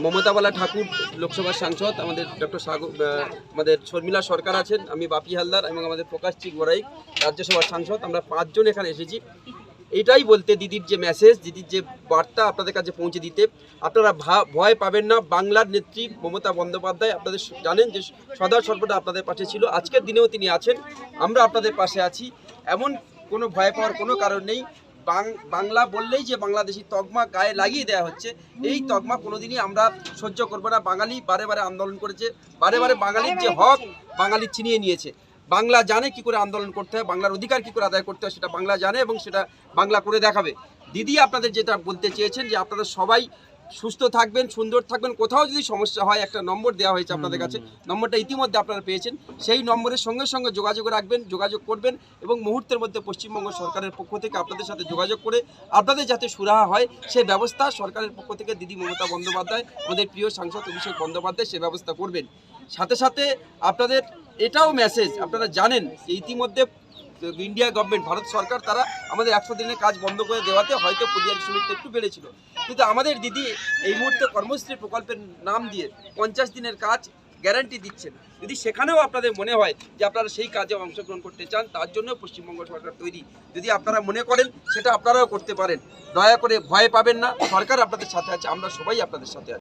মমতাবালা ঠাকুর লোকসভার সাংসদ, আমাদের ডক্টর সাগর আমাদের শর্মিলা সরকার আছেন, আমি বাপি হালদার, এবং আমাদের প্রকাশ চিক বড়াই, রাজ্যসভার সাংসদ। আমরা পাঁচজন এখানে এসেছি। এটাই বলতে দিদির যে মেসেজ দিদির যে বার্তা আপনাদের কাছে পৌঁছে দিতে, আপনারা ভয় পাবেন না। বাংলার নেত্রী মমতা বন্দ্যোপাধ্যায় আপনাদের জানেন যে সদা সর্বদা আপনাদের পাশে ছিল। আজকের দিনেও তিনি আছেন। আমরা আপনাদের পাশে আছি। এমন কোনো ভয় পাওয়ার কোনো কারণ নেই। বাংলা বললেই যে বাংলাদেশি তকমা গায়ে লাগিয়ে দেওয়া হচ্ছে, এই তকমা কোনোদিনই আমরা সহ্য করব না। বাঙালি বারে বারে আন্দোলন করেছে, বারে বারে বাঙালির যে হক, বাঙালি ছিনিয়ে নিয়েছে। বাংলা জানে কি করে আন্দোলন করতে হয়, বাংলার অধিকার কি করে আদায় করতে হয় সেটা বাংলা জানে এবং সেটা বাংলা করে দেখাবে। দিদি, আপনাদের যেটা বলতে চেয়েছেন যে আপনাদের সবাই সুস্থ থাকবেন সুন্দর থাকবেন। কোথাও যদি সমস্যা হয় একটা নম্বর দেওয়া হয়েছে আপনাদের কাছে। নম্বরটা ইতিমধ্যে আপনারা পেয়েছেন। সেই নম্বরের সঙ্গে সঙ্গে যোগাযোগ রাখবেন যোগাযোগ করবেন এবং মুহূর্তের মধ্যে পশ্চিমবঙ্গ সরকারের পক্ষ থেকে আপনাদের সাথে যোগাযোগ করে আপনাদের যাতে সুরাহা হয় সেই ব্যবস্থা সরকারের পক্ষ থেকে দিদি মমতা বন্দ্যোপাধ্যায় আমাদের প্রিয় সাংসদ অভিষেক বন্দ্যোপাধ্যায় সে ব্যবস্থা করবেন। সাথে সাথে আপনাদের এটাও মেসেজ আপনারা জানেন যে ইতিমধ্যে ইন্ডিয়া গভর্নমেন্ট ভারত সরকার, তারা আমাদের একশো দিনের কাজ বন্ধ করে দেওয়াতে হয়তো পরিযায়ী শ্রমিকটা একটু বেড়েছিল। কিন্তু আমাদের দিদি এই মুহূর্তে কর্মশ্রী প্রকল্পের নাম দিয়ে পঞ্চাশ দিনের কাজ গ্যারান্টি দিচ্ছেন। যদি সেখানেও আপনাদের মনে হয় যে আপনারা সেই কাজে অংশগ্রহণ করতে চান, তার জন্য পশ্চিমবঙ্গ সরকার তৈরি। যদি আপনারা মনে করেন, সেটা আপনারাও করতে পারেন। দয়া করে ভয় পাবেন না, সরকার আপনাদের সাথে আছে, আমরা সবাই আপনাদের সাথে আছি।